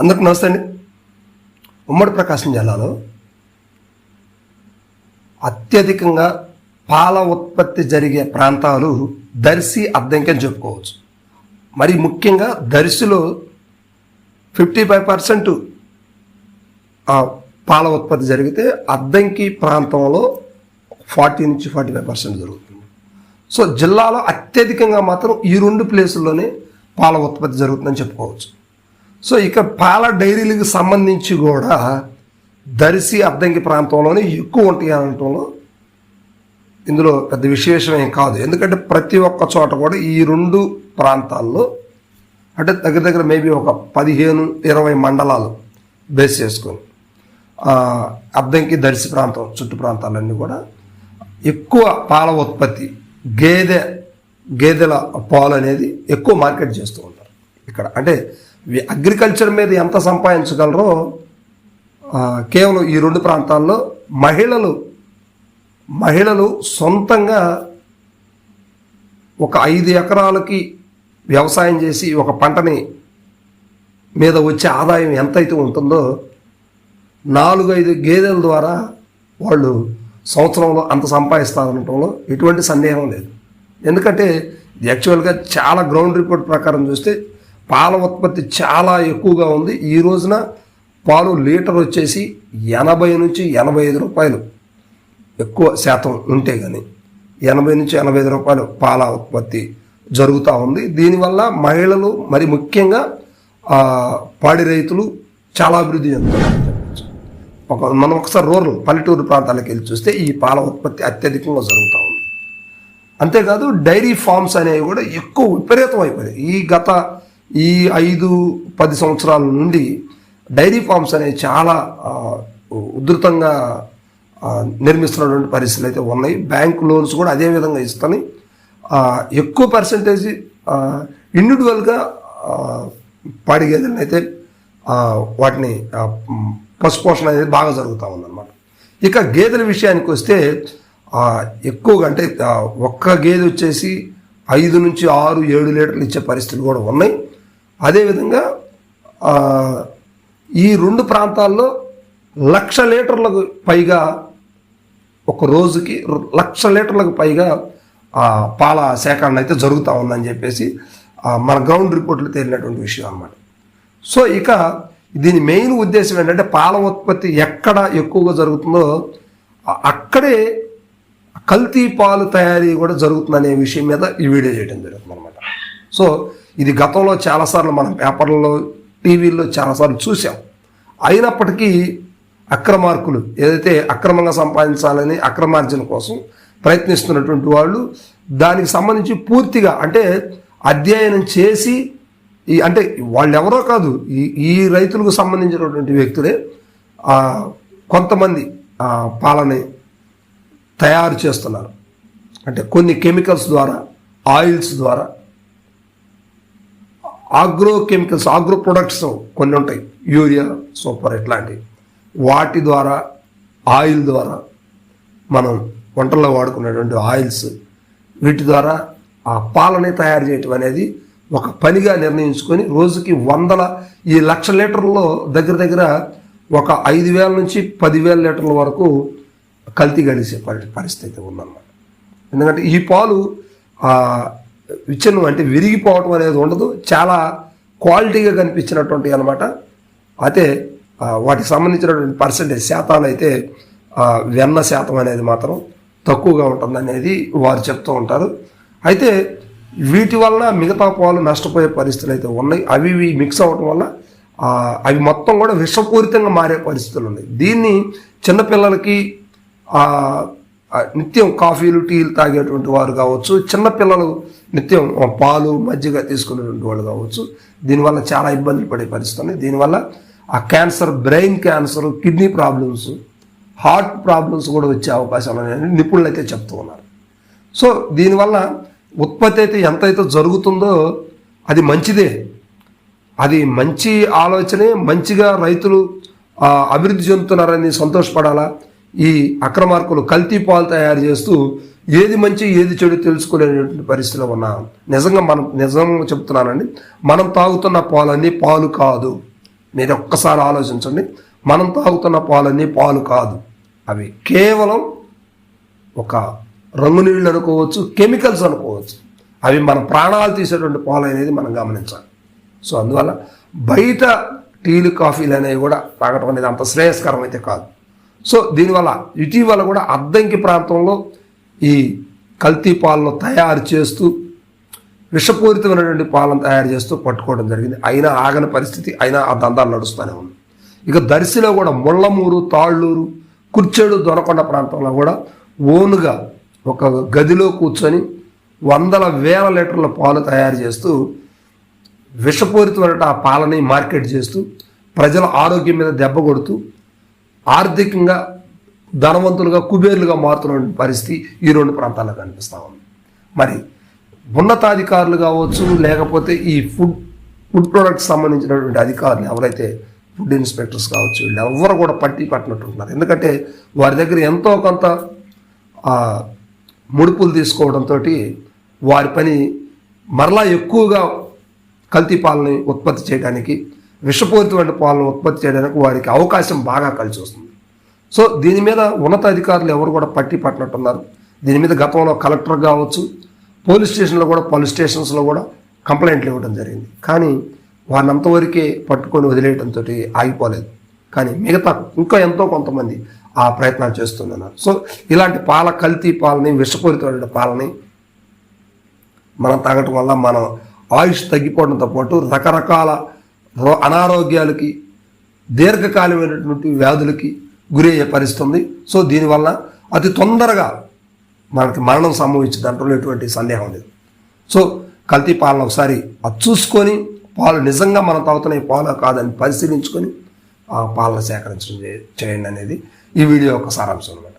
అందరికి నమస్తే అండి. ఉమ్మడి ప్రకాశం జిల్లాలో అత్యధికంగా పాల ఉత్పత్తి జరిగే ప్రాంతాలు దర్శి అద్దంకి అని చెప్పుకోవచ్చు. మరి ముఖ్యంగా దర్శిలో ఫిఫ్టీ ఫైవ్ పర్సెంట్ పాల ఉత్పత్తి జరిగితే అద్దంకి ప్రాంతంలో ఫార్టీ నుంచి ఫార్టీ ఫైవ్ పర్సెంట్ జరుగుతుంది. సో జిల్లాలో అత్యధికంగా మాత్రం ఈ రెండు ప్లేసుల్లోనే పాల ఉత్పత్తి జరుగుతుందని చెప్పుకోవచ్చు. సో ఇక పాల డైరీలకు సంబంధించి కూడా దరిసి అద్దంకి ప్రాంతంలోనే ఎక్కువ ఉంటాయి అనటంలో ఇందులో పెద్ద విశేషం ఏం కాదు. ఎందుకంటే ప్రతి ఒక్క చోట కూడా ఈ రెండు ప్రాంతాల్లో అంటే దగ్గర దగ్గర మేబీ ఒక పదిహేను ఇరవై మండలాలు బేస్ చేసుకొని అద్దంకి దర్శి ప్రాంతం చుట్టు ప్రాంతాలన్నీ కూడా ఎక్కువ పాల ఉత్పత్తి గేదె గేదెల పాలు అనేది ఎక్కువ మార్కెట్ చేస్తూ ఉంటారు. ఇక్కడ అంటే అగ్రికల్చర్ మీద ఎంత సంపాదించగలరో కేవలం ఈ రెండు ప్రాంతాల్లో మహిళలు మహిళలు సొంతంగా ఒక ఐదు ఎకరాలకి వ్యవసాయం చేసి ఒక పంటని మీద వచ్చే ఆదాయం ఎంతైతే ఉంటుందో నాలుగు ఐదు గేదెల ద్వారా వాళ్ళు సంవత్సరంలో అంత సంపాదిస్తారనటంలో ఎటువంటి సందేహం లేదు. ఎందుకంటే యాక్చువల్గా చాలా గ్రౌండ్ రిపోర్ట్ ప్రకారం చూస్తే పాల ఉత్పత్తి చాలా ఎక్కువగా ఉంది. ఈ రోజున పాలు లీటర్ వచ్చేసి ఎనభై నుంచి ఎనభై ఐదు రూపాయలు ఎక్కువ శాతం ఉంటే కానీ ఎనభై నుంచి ఎనభై ఐదు రూపాయలు పాల ఉత్పత్తి జరుగుతూ ఉంది. దీనివల్ల మహిళలు మరి ముఖ్యంగా పాడి రైతులు చాలా అభివృద్ధి చెందుతున్నారు. చెప్పచ్చు ఒక మనం ఒకసారి రూరల్ పల్లెటూరు ప్రాంతాలకు వెళ్ళి చూస్తే ఈ పాల ఉత్పత్తి అత్యధికంగా జరుగుతూ ఉంది. అంతేకాదు డైరీ ఫార్మ్స్ అనేవి కూడా ఎక్కువ విపరీతం అయిపోయాయి. ఈ గత ఈ ఐదు పది సంవత్సరాల నుండి డైరీ ఫార్మ్స్ అనేవి చాలా ఉధృతంగా నిర్మిస్తున్నటువంటి పరిస్థితులు అయితే ఉన్నాయి. బ్యాంక్ లోన్స్ కూడా అదే విధంగా ఇస్తాయి ఎక్కువ పర్సంటేజ్ ఇండివిజువల్గా పాడి గేదెలను అయితే వాటిని పశుపోషణ అనేది బాగా జరుగుతూ ఉందన్నమాట. ఇక గేదెల విషయానికి వస్తే ఎక్కువగా అంటే ఒక్క గేదె వచ్చేసి ఐదు నుంచి ఆరు ఏడు లీటర్లు ఇచ్చే పరిస్థితులు కూడా ఉన్నాయి. అదేవిధంగా ఈ రెండు ప్రాంతాల్లో లక్ష లీటర్లకు పైగా ఒక రోజుకి లక్ష లీటర్లకు పైగా పాల సేకరణ అయితే జరుగుతూ ఉందని చెప్పేసి మన గ్రౌండ్ రిపోర్ట్లు తేలినటువంటి విషయం అన్నమాట. సో ఇక దీని మెయిన్ ఉద్దేశం ఏంటంటే పాల ఉత్పత్తి ఎక్కడ ఎక్కువగా జరుగుతుందో అక్కడే కల్తీ పాలు తయారీ కూడా జరుగుతుందనే విషయం మీద ఈ వీడియో చేయడం జరుగుతుంది అనమాట సో ఇది గతంలో చాలాసార్లు మనం పేపర్లలో టీవీల్లో చాలాసార్లు చూసాం. అయినప్పటికీ అక్రమార్కులు ఏదైతే అక్రమంగా సంపాదించాలని అక్రమార్జన కోసం ప్రయత్నిస్తున్నటువంటి వాళ్ళు దానికి సంబంధించి పూర్తిగా అంటే అధ్యయనం చేసి ఈ అంటే వాళ్ళు ఎవరో కాదు ఈ ఈ రైతులకు సంబంధించినటువంటి వ్యక్తులే కొంతమంది పాలని తయారు చేస్తున్నారు. అంటే కొన్ని కెమికల్స్ ద్వారా ఆయిల్స్ ద్వారా ఆగ్రో కెమికల్స్ ఆగ్రో ప్రొడక్ట్స్ కొన్ని ఉంటాయి. యూరియా సూపర్ ఇట్లాంటివి. వాటి ద్వారా ఆయిల్ ద్వారా మనం వంటల్లో వాడుకునేటువంటి ఆయిల్స్ వీటి ద్వారా ఆ పాలని తయారు చేయటం అనేది ఒక పనిగా నిర్ణయించుకొని రోజుకి వందల ఈ లక్ష లీటర్లలో దగ్గర దగ్గర ఒక ఐదు వేల నుంచి పదివేల లీటర్ల వరకు కల్తీ గడిసే పరి- పరిస్థితి ఉందన్నమాట. ఎందుకంటే ఈ పాలు విచ్ఛిన్నం అంటే విరిగిపోవటం అనేది ఉండదు. చాలా క్వాలిటీగా కనిపించినటువంటి అనమాట అయితే వాటికి సంబంధించినటువంటి పర్సంటేజ్ శాతాలు అయితే వెన్న శాతం అనేది మాత్రం తక్కువగా ఉంటుంది అనేది వారు చెప్తూ ఉంటారు. అయితే వీటి వలన మిగతా పాలు నష్టపోయే పరిస్థితులు అయితే ఉన్నాయి. అవి ఇవి మిక్స్ అవ్వటం వల్ల అవి మొత్తం కూడా విషపూరితంగా మారే పరిస్థితులు ఉన్నాయి. దీన్ని చిన్నపిల్లలకి నిత్యం కాఫీలు టీలు తాగేటువంటి వారు కావచ్చు చిన్నపిల్లలు నిత్యం పాలు మజ్జిగ తీసుకునేటువంటి వాళ్ళు కావచ్చు. దీనివల్ల చాలా ఇబ్బందులు పడే పరిస్థితి దీనివల్ల ఆ cancer brain cancer kidney problems heart problems కూడా వచ్చే అవకాశాలు ఉన్నాయని నిపుణులు అయితే చెప్తూ ఉన్నారు. సో దీనివల్ల ఉత్పత్తి అయితే ఎంతైతే జరుగుతుందో అది మంచిదే. అది మంచి ఆలోచనే మంచిగా రైతులు అభివృద్ధి చెందుతున్నారని సంతోషపడాలా? ఈ అక్రమార్కులు కల్తీ పాలు తయారు చేస్తూ ఏది మంచి ఏది చెడు తెలుసుకోలేనటువంటి పరిస్థితిలో ఉన్నాం. నిజంగా మనం నిజంగా చెప్తున్నానండి. మనం తాగుతున్న పాలన్నీ పాలు కాదు. మీరు ఒక్కసారి ఆలోచించండి. మనం తాగుతున్న పాలన్నీ పాలు కాదు. అవి కేవలం ఒక రంగు నీళ్ళు అనుకోవచ్చు కెమికల్స్ అనుకోవచ్చు. అవి మన ప్రాణాలు తీసేటువంటి పాలు అనేది మనం గమనించాలి. సో అందువల్ల బయట టీలు కాఫీలు అనేవి కూడా తాగటం అనేది అంత శ్రేయస్కరం అయితే కాదు. సో దీనివల్ల ఇటీవల కూడా అద్దంకి ప్రాంతంలో ఈ కల్తీ పాలను తయారు చేస్తూ విషపూరితమైనటువంటి పాలను తయారు చేస్తూ పట్టుకోవడం జరిగింది. అయినా ఆగని పరిస్థితి అయినా ఆ దందాలు నడుస్తూనే ఉంది. ఇక దర్శిలో కూడా ముళ్ళమూరు తాళ్ళూరు కుర్చేడు దొనకొండ ప్రాంతంలో కూడా ఓనుగా ఒక గదిలో కూర్చొని వందల వేల లీటర్ల పాలు తయారు చేస్తూ విషపూరితమైన ఆ పాలని మార్కెట్ చేస్తూ ప్రజల ఆరోగ్యం మీద దెబ్బ కొడుతూ ఆర్థికంగా ధనవంతులుగా కుబేర్లుగా మారుతున్న పరిస్థితి ఈ రెండు ప్రాంతాల్లో కనిపిస్తూ ఉంది. మరి ఉన్నతాధికారులు కావచ్చు లేకపోతే ఈ ఫుడ్ ఫుడ్ ప్రొడక్ట్స్ సంబంధించినటువంటి అధికారులు ఎవరైతే ఫుడ్ ఇన్స్పెక్టర్స్ కావచ్చు వీళ్ళు ఎవరు కూడా పట్టి పట్టినట్టున్నారు ఎందుకంటే వారి దగ్గర ఎంతో కొంత ముడుపులు తీసుకోవడంతో వారి పని మరలా ఎక్కువగా కల్తీ పాలని ఉత్పత్తి చేయడానికి విషపూరితమైన పాలను ఉత్పత్తి చేయడానికి వారికి అవకాశం బాగా కలిసి వస్తుంది. సో దీని మీద ఉన్నతాధికారులు ఎవరు కూడా పట్టి పట్టినట్టున్నారు. దీని మీద గతంలో కలెక్టర్ కావచ్చు పోలీస్ స్టేషన్లో కూడా పోలీస్ స్టేషన్స్లో కూడా కంప్లైంట్లు ఇవ్వడం జరిగింది. కానీ వారిని అంతవరకే పట్టుకొని వదిలేయడంతో ఆగిపోలేదు. కానీ మిగతా ఇంకా ఎంతో కొంతమంది ఆ ప్రయత్నాలు చేస్తున్నారు. సో ఇలాంటి పాల కల్తీ పాలని విషపూరితమైన పాలని మనం తాగటం వల్ల మన ఆయుష్ తగ్గిపోవడంతో పాటు రకరకాల అనారోగ్యాలకి దీర్ఘకాలమైనటువంటి వ్యాధులకి గురయ్యే అయ్యే పరిస్థితుంది. సో దీనివల్ల అతి తొందరగా మనకి మరణం సంభవించే దాంట్లో ఎటువంటి సందేహం లేదు. సో కల్తీ పాలను ఒకసారి అది చూసుకొని పాలు నిజంగా మనం తాగుతున్న పాలు కాదని పరిశీలించుకొని ఆ పాలను సేకరించడం చేయండి అనేది ఈ వీడియో యొక్క సారాంశం